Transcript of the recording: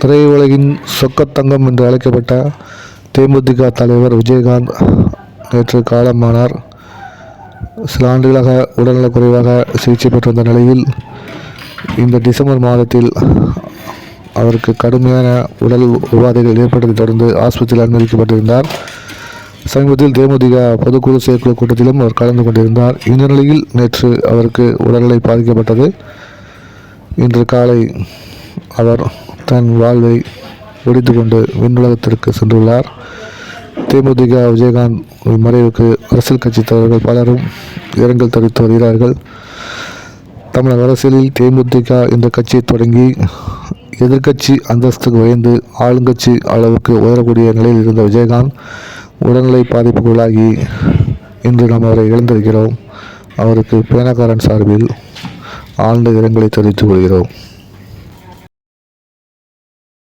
திரையுலகின் சொக்கத்தங்கம் என்று அழைக்கப்பட்ட தேமுதிக தலைவர் விஜயகாந்த் நேற்று காலமானார். சில ஆண்டுகளாக உடல்நலக்குறைவாக சிகிச்சை பெற்று வந்த நிலையில் இந்த டிசம்பர் மாதத்தில் அவருக்கு கடுமையான உடல் உபாதைகள் ஏற்பட்டதை தொடர்ந்து ஆஸ்பத்திரியில் அனுமதிக்கப்பட்டிருந்தார். சமீபத்தில் தேமுதிக பொதுக்குழு செயற்குழு கூட்டத்திலும் அவர் கலந்து கொண்டிருந்தார். இந்த நிலையில் நேற்று அவருக்கு உடல்நிலை பாதிக்கப்பட்டது. இன்று காலை அவர் தன் வாழ்வை ஒடித்து கொண்டு விண்ணுலகத்திற்கு சென்றுள்ளார். தேமுதிக விஜயகாந்த் மறைவுக்கு அரசியல் கட்சி தலைவர்கள் பலரும் இரங்கல் தெரிவித்து வருகிறார்கள். தமிழக அரசியலில் தேமுதிக என்ற கட்சியை தொடங்கி எதிர்க்கட்சி அந்தஸ்துக்கு உயர்ந்து ஆளுங்கட்சி அளவுக்கு உயரக்கூடிய நிலையில் இருந்த விஜயகாந்த் உடல்நிலை பாதிப்புக்குள்ளாகி இன்று நாம் அவரை இழந்திருக்கிறோம். அவருக்கு பேனக்காரன் சார்பில் ஆழ்ந்த இரங்கலை தெரிவித்துக் கொள்கிறோம்.